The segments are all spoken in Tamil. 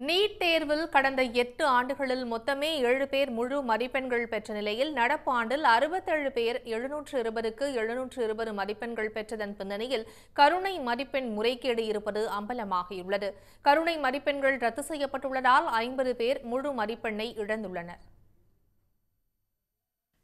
நீட் தேர்வில் கடந்த எட்டு ஆண்டுகளில் மொத்தமே ஏழு பேர் முழு மதிப்பெண்கள் பெற்ற நிலையில் நடப்பு ஆண்டில் அறுபத்தேழு பேர் எழுநூற்று இருபதுக்கு எழுநூற்று இருபது மதிப்பெண்கள் பெற்றதன் பின்னணியில் கருணை மதிப்பெண் முறைகேடு இருப்பது அம்பலமாகியுள்ளது. கருணை மதிப்பெண்கள் ரத்து செய்யப்பட்டுள்ளதால் ஐம்பது பேர் முழு மதிப்பெண்ணை இழந்துள்ளனர்.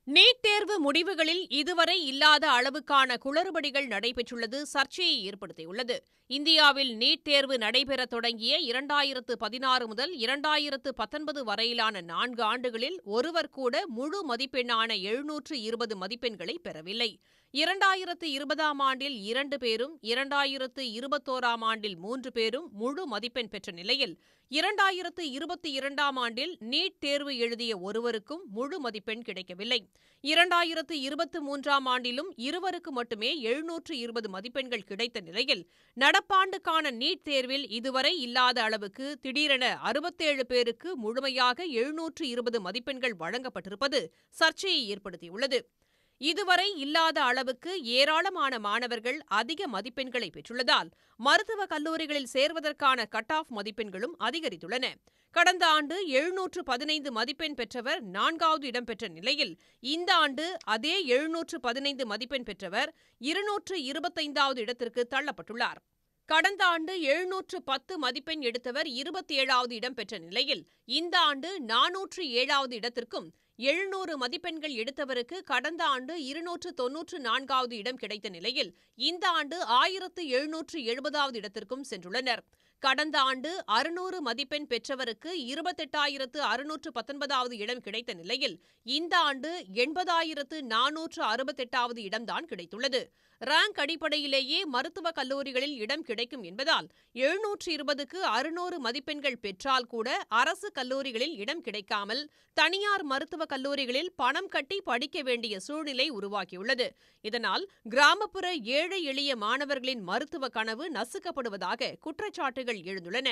நீட் தேர்வு முடிவுகளில் இதுவரை இல்லாத அளவுக்கான குளறுபடிகள் நடைபெற்றுள்ளது சர்ச்சையை ஏற்படுத்தியுள்ளது. இந்தியாவில் நீட் தேர்வு நடைபெற தொடங்கிய இரண்டாயிரத்து பதினாறு முதல் இரண்டாயிரத்து பத்தொன்பது வரையிலான நான்கு ஆண்டுகளில் ஒருவர் கூட முழு மதிப்பெண்ணான எழுநூற்று இருபது மதிப்பெண்களை பெறவில்லை. இரண்டாயிரத்து இருபதாம் ஆண்டில் இரண்டு பேரும் இரண்டாயிரத்து இருபத்தோராம் ஆண்டில் மூன்று பேரும் முழு மதிப்பெண் பெற்ற நிலையில் இரண்டாயிரத்து இருபத்தி இரண்டாம் ஆண்டில் நீட் தேர்வு எழுதிய ஒருவருக்கும் முழு மதிப்பெண் கிடைக்கவில்லை. இரண்டாயிரத்து இருபத்தி மூன்றாம் ஆண்டிலும் இருவருக்கு மட்டுமே எழுநூற்று இருபது மதிப்பெண்கள் கிடைத்த நிலையில் நடப்பாண்டுக்கான நீட் தேர்வில் இதுவரை இல்லாத அளவுக்கு திடீரென அறுபத்தேழு பேருக்கு முழுமையாக எழுநூற்று இருபது மதிப்பெண்கள் வழங்கப்பட்டிருப்பது சர்ச்சையை ஏற்படுத்தியுள்ளது. இதுவரை இல்லாத அளவுக்கு ஏராளமான மாணவர்கள் அதிக மதிப்பெண்களை பெற்றுள்ளதால் மருத்துவக் கல்லூரிகளில் சேர்வதற்கான கட் ஆஃப் மதிப்பெண்களும் அதிகரித்துள்ளன. கடந்த ஆண்டு எழுநூற்று பதினைந்து மதிப்பெண் பெற்றவர் நான்காவது இடம் பெற்ற நிலையில் இந்த ஆண்டு அதே எழுநூற்று பதினைந்து மதிப்பெண் பெற்றவர் இருநூற்று இருபத்தைந்தாவது இடத்திற்கு தள்ளப்பட்டுள்ளார். கடந்த ஆண்டு எழுநூற்று பத்து மதிப்பெண் எடுத்தவர் இருபத்தி ஏழாவது இடம் பெற்ற நிலையில் இந்த ஆண்டு நானூற்று ஏழாவது இடத்திற்கும் எழுநூறு மதிப்பெண்கள் எடுத்தவருக்கு கடந்த ஆண்டு இருநூற்று தொன்னூற்று நான்காவது இடம் கிடைத்த நிலையில் இந்த ஆண்டு ஆயிரத்து எழுநூற்று எழுபதாவது இடத்திற்கும் சென்றுள்ளனர். கடந்த ஆண்டு அறுநூறு மதிப்பெண் பெற்றவருக்கு இருபத்தெட்டாயிரத்து அறுநூற்று பத்தொன்பதாவது இடம் கிடைத்த நிலையில் இந்த ஆண்டு எண்பதாயிரத்து நானூற்று அறுபத்தெட்டாவது இடம்தான் கிடைத்துள்ளது. ரேங்க் அடிப்படையிலேயே மருத்துவக் கல்லூரிகளில் இடம் கிடைக்கும் என்பதால் எழுநூற்று இருபதுக்கு அறுநூறு மதிப்பெண்கள் பெற்றால் கூட அரசு கல்லூரிகளில் இடம் கிடைக்காமல் தனியார் மருத்துவக் கல்லூரிகளில் பணம் கட்டி படிக்க வேண்டிய சூழ்நிலை உருவாகியுள்ளது. இதனால் கிராமப்புற ஏழை எளிய மாணவர்களின் மருத்துவ கனவு நசுக்கப்படுவதாக குற்றச்சாட்டுகள் கேள்விகள் எழுந்துள்ளன.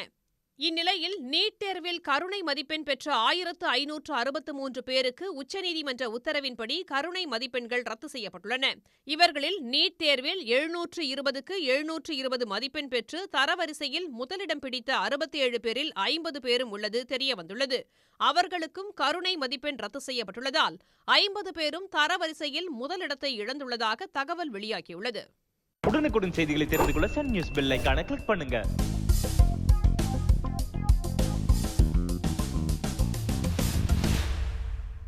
இந்நிலையில் நீட் தேர்வில் கருணை மதிப்பெண் பெற்ற ஆயிரத்து ஐநூற்று அறுபத்து மூன்று பேருக்கு உச்சநீதிமன்ற உத்தரவின்படி கருணை மதிப்பெண்கள் ரத்து செய்யப்பட்டுள்ளன. இவர்களில் நீட் தேர்வில் எழுநூற்று இருபதுக்கு எழுநூற்று இருபது மதிப்பெண் பெற்று தரவரிசையில் முதலிடம் பிடித்த அறுபத்தி ஏழு பேரில் ஐம்பது பேரும் உள்ளது தெரியவந்துள்ளது. அவர்களுக்கும் கருணை மதிப்பெண் ரத்து செய்யப்பட்டுள்ளதால் ஐம்பது பேரும் தரவரிசையில் முதலிடத்தை இழந்துள்ளதாக தகவல் வெளியாகியுள்ளது. உடனுக்குடன் செய்திகளை தெரிந்து கொள்ள சன் நியூஸ் பெல் கிளிக் பண்ணுங்க. Thank you.